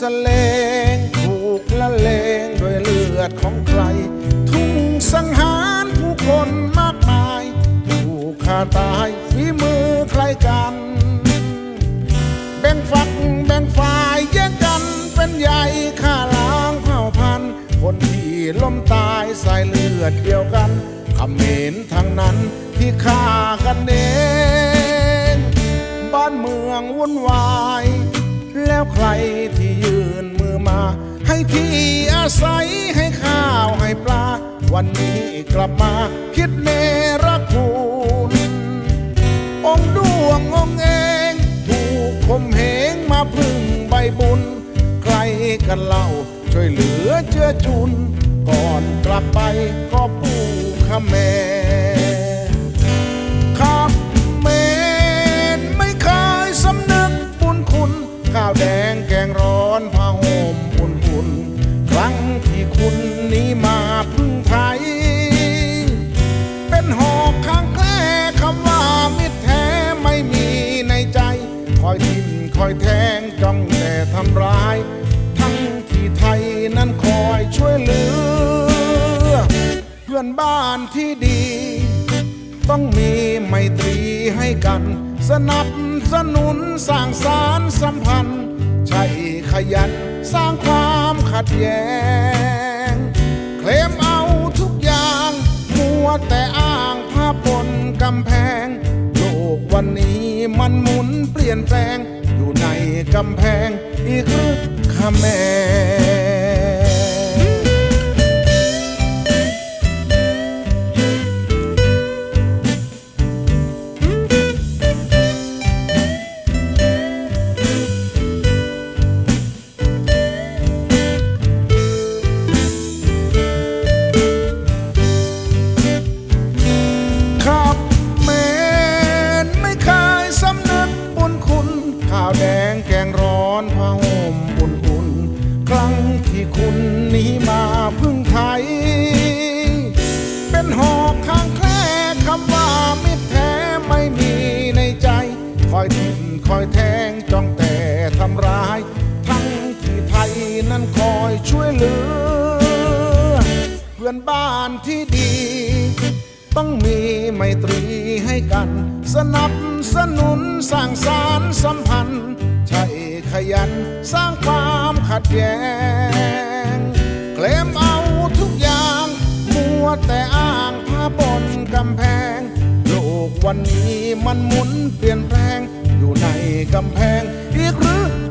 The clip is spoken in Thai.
สเลงถูกละเลงด้วยเลือดของใคร ทุ่งสังหารผู้คนมากมายถูกฆ่าตายฝีมือใครกัน แบ่งฝักแบ่งฝ่ายแยกกันเป็นใหญ่ฆ่าล้างเผ่าพันธุ์คนที่ล้มตายสายเลือดเดียวกันคำเหม็นทางนั้นที่ฆ่ากันเองบ้านเมืองวุ่นวาย แล้วใครที่ยื่นมือมา ให้ที่อาศัยให้ข้าวให้ปลา วันนี้กลับมาคิดเนรคุณองดวงองเองถูกข่มเหงมาพึ่งใบบุญ ใครกันเล่าช่วยเหลือเจือจุน ก่อนกลับไปก็ผู้ อยทิ่มคอยแทงจ้องแต่ทำร้าย ทั้งที่ไทยนั้นคอยช่วยเหลือ เพื่อนบ้านที่ดี ต้องมีไมตรีให้กัน สนับสนุนสร้างสารสัมพันธ์ใช่ขยันสร้างความขัดแย้ง มันหมุนเปลี่ยนแปลง อยู่ในกำแพงอีกหรือขแม ที่คุณนีมาพึ่งไทย เป็นหอกข้างแคล้คำว่ามิตรแท้ไม่มีในใจ คอยทิ่มคอยแทงจ้องแต่ทำร้าย ทั้งที่ไทยนั้นคอยช่วยเหลือ เพื่อนบ้านที่ดี ต้องมีไมตรีให้กัน สนับสนุนสร้างสารสัมพันธ์ใช่ขยันสร้างความขัดแย้งันนี้มันหมุนเปลี่ยนแปลงอยู่ในกำแพงอีกหรือ